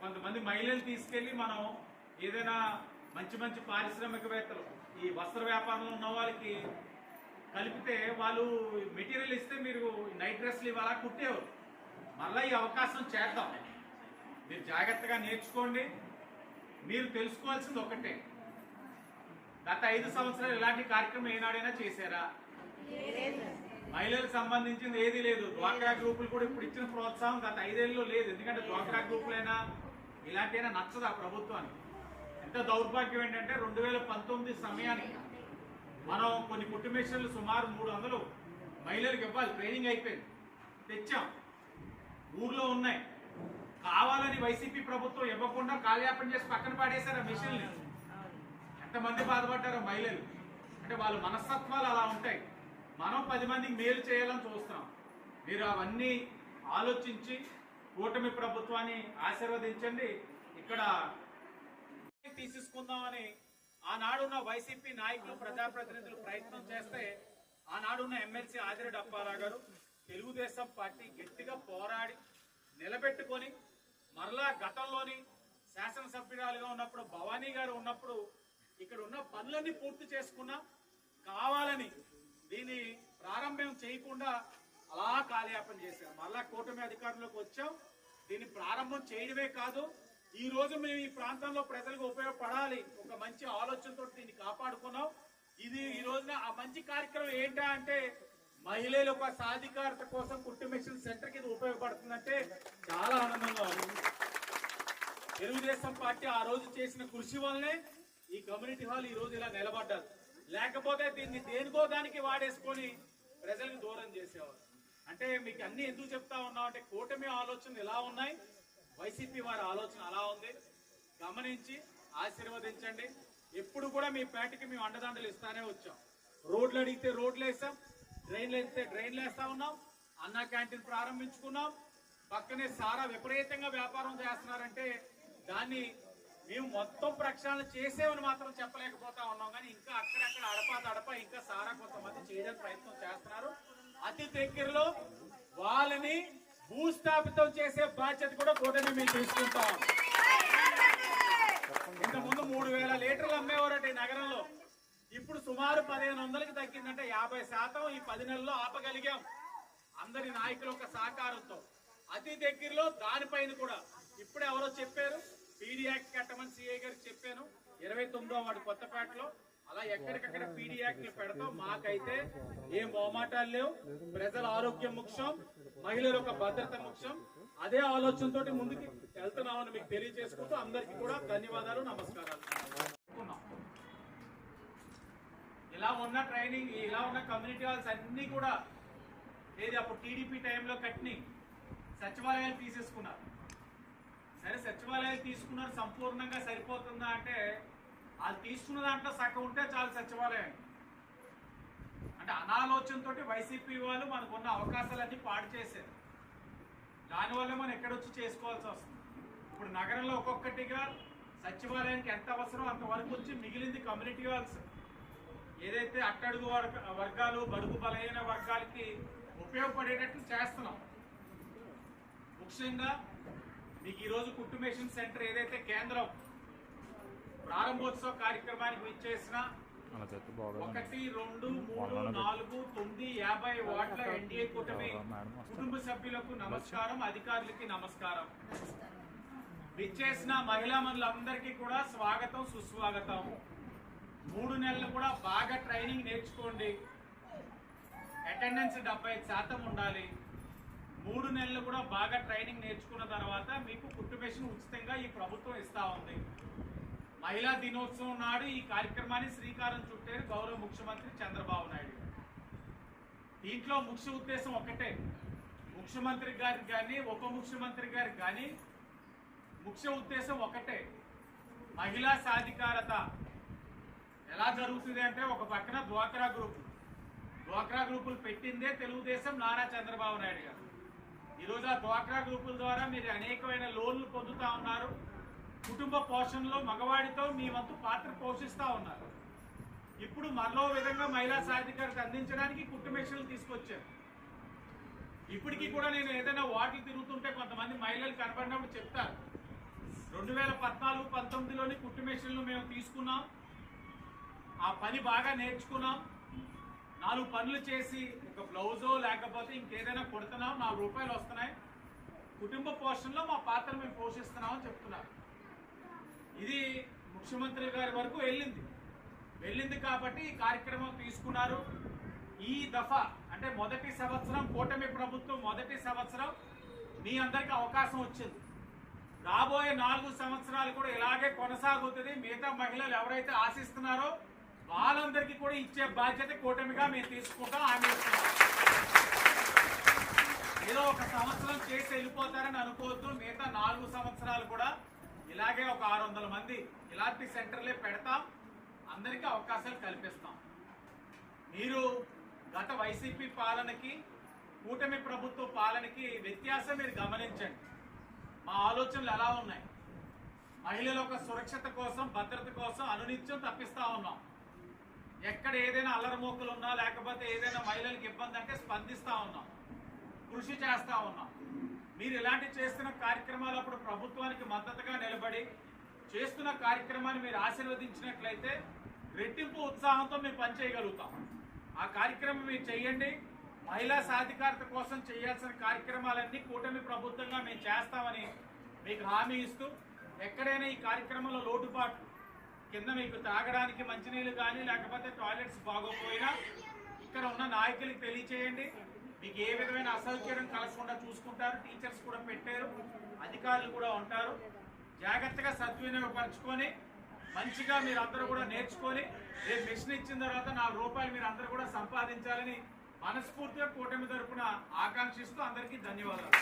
కొంతమంది మహిళలు తీసుకెళ్ళి మనం ఏదైనా మంచి మంచి పారిశ్రామికవేత్తలు ఈ వస్త్ర వ్యాపారంలో ఉన్న వాళ్ళకి కలిపితే వాళ్ళు మెటీరియల్ ఇస్తే మీరు నైట్ డ్రెస్లు ఇవ్వాలా? కుట్టేవారు. మళ్ళీ ఈ అవకాశం చేద్దాం. మీరు జాగ్రత్తగా నేర్చుకోండి. మీరు తెలుసుకోవాల్సింది ఒకటే. గత ఐదు సంవత్సరాలు ఇలాంటి కార్యక్రమం ఏనాడైనా చేశారా? మహిళలకు సంబంధించింది ఏది లేదు. డ్వాక్రా గ్రూపులు కూడా ఇప్పుడు ఇచ్చిన ప్రోత్సాహం గత ఐదేళ్ళలో లేదు. ఎందుకంటే డ్వాక్రా గ్రూపులైనా ఇలాంటివైనా నచ్చదు ఆ ప్రభుత్వానికి. ఎంత దౌర్భాగ్యం ఏంటంటే రెండు వేల పంతొమ్మిది సమయానికి మనం కొన్ని కుట్టు మిషన్లు సుమారు మూడు వందలు మహిళలకు ఇవ్వాలి. ట్రైనింగ్ అయిపోయింది. తెచ్చాం. ఊర్లో ఉన్నాయి. కావాలని వైసీపీ ప్రభుత్వం ఇవ్వకుండా కాలయాపన చేసి పక్కన పాడేశారు ఆ మిషన్లు ఎంతమంది బాధపడ్డారో మహిళలు. అంటే వాళ్ళ మనస్తత్వాలు అలా ఉంటాయి. మనం పది మందికి మేలు చేయాలని చూస్తున్నాం. మీరు అవన్నీ ఆలోచించి కూటమి ప్రభుత్వాన్ని ఆశీర్వదించండి. ఇక్కడ తీసేసుకుందామని ఆనాడున్న వైసీపీ నాయకులు ప్రజాప్రతినిధులు ప్రయత్నం చేస్తే ఆనాడున్న ఎమ్మెల్సీ ఆదిరెడ్డి అప్పారావు గారు తెలుగుదేశం పార్టీ గట్టిగా పోరాడి నిలబెట్టుకొని మరలా గతంలోని శాసనసభ్యురాలుగా ఉన్నప్పుడు భవానీ గారు ఉన్నప్పుడు ఇక్కడ ఉన్న పనులన్నీ పూర్తి చేసుకున్నా కావాలని దీన్ని ప్రారంభం చేయకుండా అలా కాలయాపన చేశారు. మళ్ళా కూటమి అధికారంలోకి వచ్చాం. దీన్ని ప్రారంభం చేయడమే కాదు ఈ రోజు మేము ఈ ప్రాంతంలో ప్రజలకు ఉపయోగపడాలి. ఒక మంచి ఆలోచనతో దీన్ని కాపాడుకున్నాం. ఇది ఈ రోజున ఆ మంచి కార్యక్రమం ఏంటా అంటే మహిళల యొక్క సాధికారత కోసం కుట్టు మిషన్ సెంటర్ కింద ఇది ఉపయోగపడుతుందంటే చాలా ఆనందంగా ఉంది. తెలుగుదేశం పార్టీ ఆ రోజు చేసిన కృషి వల్లనే ఈ కమ్యూనిటీ హాల్ ఈ రోజు ఇలా నిలబడ్డారు. లేకపోతే దీన్ని దేనికో దానికి వాడేసుకొని ప్రజలకు దూరం చేసేవారు. అంటే మీకు అన్ని ఎందుకు చెప్తా ఉన్నాం అంటే కూటమి ఆలోచనలు ఎలా ఉన్నాయి? వైసీపీ వారి ఆలోచన అలా ఉంది. గమనించి ఆశీర్వదించండి. ఎప్పుడు కూడా మీ పేటకి మేము అండదండలు ఇస్తానే వచ్చాం. రోడ్లు అడిగితే రోడ్లు వేసాం డ్రైన్లు అడిగితే డ్రైన్లు వేస్తా ఉన్నాం అన్న క్యాంటీన్ ప్రారంభించుకున్నాం. పక్కనే సారా విపరీతంగా వ్యాపారం చేస్తున్నారంటే దాన్ని మేము మొత్తం ప్రక్షాళన చేసేవని మాత్రం చెప్పలేకపోతా ఉన్నాం. కానీ ఇంకా అక్కడక్కడ అడపా తడప ఇంకా సారా కొంతమంది చేయడానికి ప్రయత్నం చేస్తున్నారు. అతి దగ్గరలో వాళ్ళని భూస్థాపితం చేసే బాధ్యత కూడా కూటమి మేము తీసుకుంటాం. ఇంతకుముందు ముందు మూడు వేల లీటర్లు అమ్మేవారట ఈ నగరంలో. ఇప్పుడు సుమారు పదిహేను వందలకి తగ్గిందంటే యాభై శాతం ఈ పది నెలల్లో ఆపగలిగాం. అందరి నాయకుల యొక్క సహకారంతో. అతి దగ్గరలో దానిపైన కూడా. ఇప్పుడు ఎవరో చెప్పారు? పీడీ కట్టమని సిఐ గారికి చెప్పాను. ఇరవై తొమ్మిదో వాడు కొత్తపేటలో. అలా ఎక్కడికక్కడ పీడీ యాక్ట్ పెడతాం. మాకైతే ఏం మొహమాటాలు లేవు. ప్రజల ఆరోగ్యం ముఖ్యం. మహిళల యొక్క భద్రత ముఖ్యం. అదే ఆలోచనతోటి ముందుకు వెళ్తున్నామని మీకు తెలియజేసుకుంటూ అందరికీ కూడా ధన్యవాదాలు నమస్కారాలు. ఇలా ఉన్న ట్రైనింగ్ ఇలా ఉన్న కమ్యూనిటీ హాల్స్ అన్ని కూడా ఏది అప్పుడు టీడీపీ టైంలో కట్ని సచివాలయాలు తీసేసుకున్నారు. సరే సచివాలయాలు తీసుకున్నారు సంపూర్ణంగా సరిపోతుందా అంటే అది తీసుకున్న దాంట్లో సగం ఉంటే చాలు సచివాలయం. అంటే అనాలోచనతో వైసీపీ వాళ్ళు మనకున్న అవకాశాలన్నీ పాడు చేశారు. దానివల్ల మనం ఎక్కడొచ్చి చేసుకోవాల్సి వస్తుంది. ఇప్పుడు నగరంలో ఒక్కొక్కటిగా సచివాలయానికి ఎంత అవసరం అంతవరకు వచ్చి మిగిలింది కమ్యూనిటీ హాల్స్ ఏదైతే అట్టడుగు వర్గ వర్గాలు బడుగు బలహీన వర్గాలకి ఉపయోగపడేటట్లు చేస్తున్నాం. ముఖ్యంగా మీకు ఈరోజు కుటుంబేషన్ సెంటర్ ఏదైతే కేంద్రం ప్రారంభోత్సవ కార్యక్రమానికి విచ్చేసిన ఒకటి రెండు మూడు నాలుగు తొమ్మిది యాభై వార్డుల ఎన్డీఏ కూటమి కుటుంబ సభ్యులకు నమస్కారం అధికారులకి నమస్కారం. విచ్చేసిన మహిళా మనులందరికీ కూడా స్వాగతం సుస్వాగతం. మూడు నెలలు కూడా బాగా ట్రైనింగ్ నేర్చుకోండి. అటెండెన్స్ డెబ్బై శాతం ఉండాలి. మూడు నెలలు కూడా బాగా ట్రైనింగ్ నేర్చుకున్న తర్వాత మీకు కుటుంబేషన్ ఉచితంగా ఈ ప్రభుత్వం ఇస్తా ఉంది. మహిళా దినోత్సవం నాడు ఈ కార్యక్రమాన్ని శ్రీకారం చుట్టారు గౌరవ ముఖ్యమంత్రి చంద్రబాబు నాయుడు దీంట్లో ముఖ్య ఉద్దేశం ఒకటే ముఖ్యమంత్రి గారికి కానీ ఉప ముఖ్యమంత్రి గారికి కానీ ముఖ్య ఉద్దేశం ఒకటే మహిళా సాధికారత ఎలా జరుగుతుంది అంటే ఒక పక్కన డ్వాక్రా గ్రూప్. డ్వాక్రా గ్రూపులు పెట్టిందే తెలుగుదేశం నారా చంద్రబాబు నాయుడు గారు. ఈరోజు ఆ డ్వాక్రా గ్రూపుల ద్వారా మీరు అనేకమైన లోన్లు పొందుతా ఉన్నారు. కుటుంబ పోషణలో మగవాడితో మీ వంతు పాత్ర పోషిస్తూ ఉన్నారు. ఇప్పుడు మరో విధంగా మహిళా సాధికారత అందించడానికి కుటుంబేషన్లు తీసుకొచ్చారు. ఇప్పటికీ కూడా నేను ఏదైనా వాటికి తిరుగుతుంటే కొంతమంది మహిళలు కనపడినప్పుడు చెప్తారు. రెండు వేల పద్నాలుగు పంతొమ్మిదిలోని కుటుంబేషన్లు మేము తీసుకున్నాం. ఆ పని బాగా నేర్చుకున్నాం. నాలుగు పనులు చేసి ఒక బ్లౌజో లేకపోతే ఇంకేదైనా కొడుతున్నాం. నాలుగు రూపాయలు వస్తున్నాయి. కుటుంబ పోషణలో మా పాత్ర మేము పోషిస్తున్నామని చెప్తున్నారు. ఇది ముఖ్యమంత్రి గారి వరకు వెళ్ళింది. వెళ్ళింది కాబట్టి ఈ కార్యక్రమం తీసుకున్నారు. ఈ దఫా అంటే మొదటి సంవత్సరం కూటమి ప్రభుత్వం మొదటి సంవత్సరం మీ అందరికి అవకాశం వచ్చింది. రాబోయే నాలుగు సంవత్సరాలు కూడా ఇలాగే కొనసాగుతుంది. మిగతా మహిళలు ఎవరైతే ఆశిస్తున్నారో వాళ్ళందరికీ కూడా ఇచ్చే బాధ్యత కూటమిగా మేము తీసుకుంటాం. హామీ ఏదో ఒక సంవత్సరం చేసి వెళ్ళిపోతారని అనుకోవద్దు. మిగతా నాలుగు సంవత్సరాలు కూడా ఇలాగే ఒక ఆరు వందల మంది ఇలాంటి సెంటర్లే పెడతాం. అందరికీ అవకాశాలు కల్పిస్తాం. మీరు గత వైసీపీ పాలనకి కూటమి ప్రభుత్వ పాలనకి వ్యత్యాసం మీరు గమనించండి. మా ఆలోచనలు ఎలా ఉన్నాయి? మహిళల యొక్క సురక్షత కోసం భద్రత కోసం అనునిత్యం తప్పిస్తా ఉన్నాం. ఎక్కడ ఏదైనా అల్లరిమోకులు ఉన్నా లేకపోతే ఏదైనా మహిళలకు ఇబ్బంది అంటే స్పందిస్తా ఉన్నాం. కృషి చేస్తా ఉన్నాం. మీరు ఇలాంటి చేస్తున్న కార్యక్రమాలు అప్పుడు ప్రభుత్వానికి మద్దతుగా నిలబడి చేస్తున్న కార్యక్రమాన్ని మీరు ఆశీర్వదించినట్లయితే రెట్టింపు ఉత్సాహంతో మేము పనిచేయగలుగుతాం. ఆ కార్యక్రమం మీరు చేయండి. మహిళా సాధికారత కోసం చేయాల్సిన కార్యక్రమాలన్నీ కూటమి ప్రభుత్వంగా మేము చేస్తామని మీకు హామీ ఇస్తూ ఎక్కడైనా ఈ కార్యక్రమంలో లోటుపాట్లు కింద మీకు తాగడానికి మంచినీళ్ళు కానీ లేకపోతే టాయిలెట్స్ బాగోపోయినా ఇక్కడ ఉన్న నాయకులకు తెలియచేయండి. మీకు ఏ విధమైన అసౌకర్యం కలగకుండా చూసుకుంటారు టీచర్స్ కూడా పెట్టారు అధికారులు కూడా ఉంటారు. జాగ్రత్తగా సద్వినియోగపరచుకొని మంచిగా మీరు అందరూ కూడా నేర్చుకొని రేపు మిషన్ ఇచ్చిన తర్వాత నాలుగు రూపాయలు మీరు అందరూ కూడా సంపాదించాలని మనస్ఫూర్తిగా కూటమి తరపున ఆకాంక్షిస్తూ అందరికీ ధన్యవాదాలు.